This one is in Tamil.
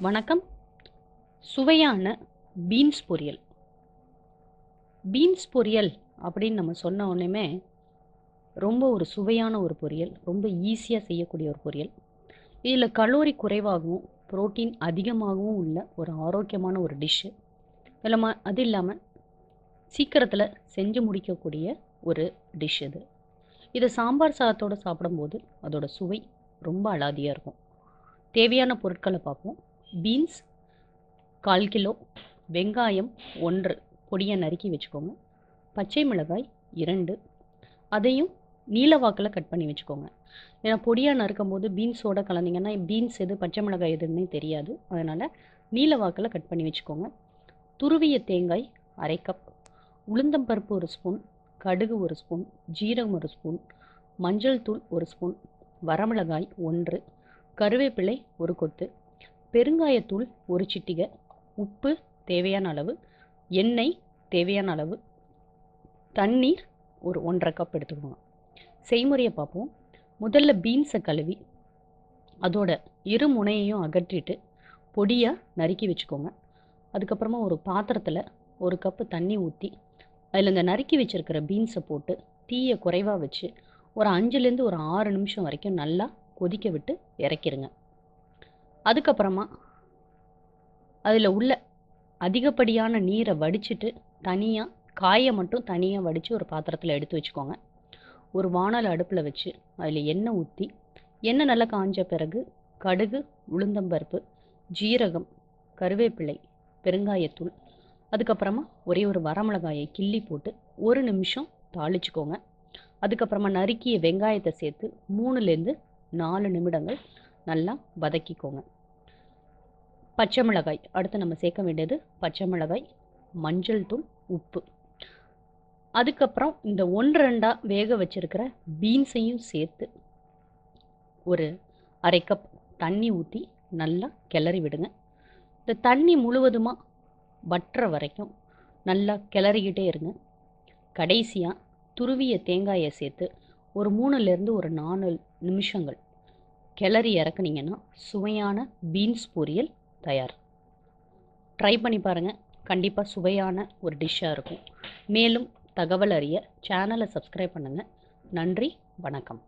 வணக்கம். சுவையான பீன்ஸ் பொரியல். பீன்ஸ் பொரியல் அப்படின்னு நம்ம சொன்ன உடனேமே ரொம்ப ஒரு சுவையான ஒரு பொரியல் ரொம்ப ஈஸியாக செய்யக்கூடிய ஒரு பொரியல். இதில் கலோரி குறைவாகவும் புரோட்டீன் அதிகமாகவும் உள்ள ஒரு ஆரோக்கியமான ஒரு டிஷ்ஷு இல்லை ம அது இல்லாமல் சீக்கிரத்தில் செஞ்சு முடிக்கக்கூடிய ஒரு டிஷ் இது. இதை சாம்பார் சாதத்தோடு சாப்பிடும்போது அதோடய சுவை ரொம்ப அலாதியாக இருக்கும். தேவையான பொருட்களை பார்ப்போம். பீன்ஸ் கால் கிலோ வெங்காயம் ஒன்று பொடியை நறுக்கி வச்சுக்கோங்க. பச்சை மிளகாய் இரண்டு அதையும் நீலவாக்கில் கட் பண்ணி வச்சுக்கோங்க. ஏன்னா பொடியாக நறுக்கும் போது பீன்ஸோட கலந்தீங்கன்னா பீன்ஸ் எது பச்சை மிளகாய் எதுன்னே தெரியாது. அதனால் நீலவாக்கில் கட் பண்ணி வச்சுக்கோங்க. துருவிய தேங்காய் அரை கப் உளுந்தம்பருப்பு ஒரு ஸ்பூன் கடுகு ஒரு ஸ்பூன் ஜீரகம் ஒரு ஸ்பூன் மஞ்சள் தூள் ஒரு ஸ்பூன் வரமிளகாய் ஒன்று கருவேப்பிலை ஒரு கொத்து பெருங்காயத்தூள் ஒரு சிட்டிகை உப்பு தேவையான அளவு எண்ணெய் தேவையான அளவு தண்ணீர் ஒரு ஒன்றரை கப் எடுத்துக்கோங்க. செய்முறையை பார்ப்போம். முதல்ல பீன்ஸை கழுவி அதோட இரு முனையையும் அகற்றிட்டு பொடியாக நறுக்கி வச்சுக்கோங்க. அதுக்கப்புறமா ஒரு பாத்திரத்தில் ஒரு கப்பு தண்ணி ஊற்றி அதில் இந்த நறுக்கி வச்சுருக்கிற பீன்ஸை போட்டு தீயை குறைவாக வச்சு ஒரு அஞ்சுலேருந்து ஒரு ஆறு நிமிஷம் வரைக்கும் நல்லா கொதிக்க விட்டு இறக்கிடுங்க அதுக்கப்புறமா அதில் உள்ள அதிகப்படியான நீரை வடிச்சிட்டு தனியாக காயை மட்டும் தனியாக வடித்து ஒரு பாத்திரத்தில் எடுத்து வச்சுக்கோங்க. ஒரு வானல் அடுப்பில் வச்சு அதில் எண்ணெய் ஊற்றி எண்ணெய் நல்லா காஞ்ச பிறகு கடுகு உளுந்தம்பருப்பு ஜீரகம் கருவேப்பிலை பெருங்காயத்தூள் அதுக்கப்புறமா ஒரே ஒரு வரமிளகாயை கிள்ளி போட்டு ஒரு நிமிஷம் தாளிச்சுக்கோங்க. அதுக்கப்புறமா நறுக்கிய வெங்காயத்தை சேர்த்து மூணுலேருந்து நாலு நிமிடங்கள் நல்லா வதக்கிக்கோங்க. பச்சை மிளகாய் அடுத்து நம்ம சேர்க்க வேண்டியது பச்சை மிளகாய் மஞ்சள் தூள் உப்பு. அதுக்கப்புறம் இந்த ஒன்று ரெண்டாக வேக வச்சுருக்கிற பீன்ஸையும் சேர்த்து ஒரு அரை கப் தண்ணி ஊற்றி நல்லா கிளறி விடுங்க. இந்த தண்ணி முழுவதுமாக வட்டுற வரைக்கும் நல்லா கிளறிக்கிட்டே இருங்க. கடைசியாக துருவிய தேங்காயை சேர்த்து ஒரு மூணுலேருந்து ஒரு நாலு நிமிஷங்கள் கிளறி இறக்குனீங்கன்னா சுவையான பீன்ஸ் பொரியல் தயார். ட்ரை பண்ணி பாருங்கள் கண்டிப்பாக சுவையான ஒரு டிஷ்ஷாக இருக்கும். மேலும் தகவல் அறிய சேனலை சப்ஸ்கிரைப் பண்ணுங்கள் நன்றி வணக்கம்.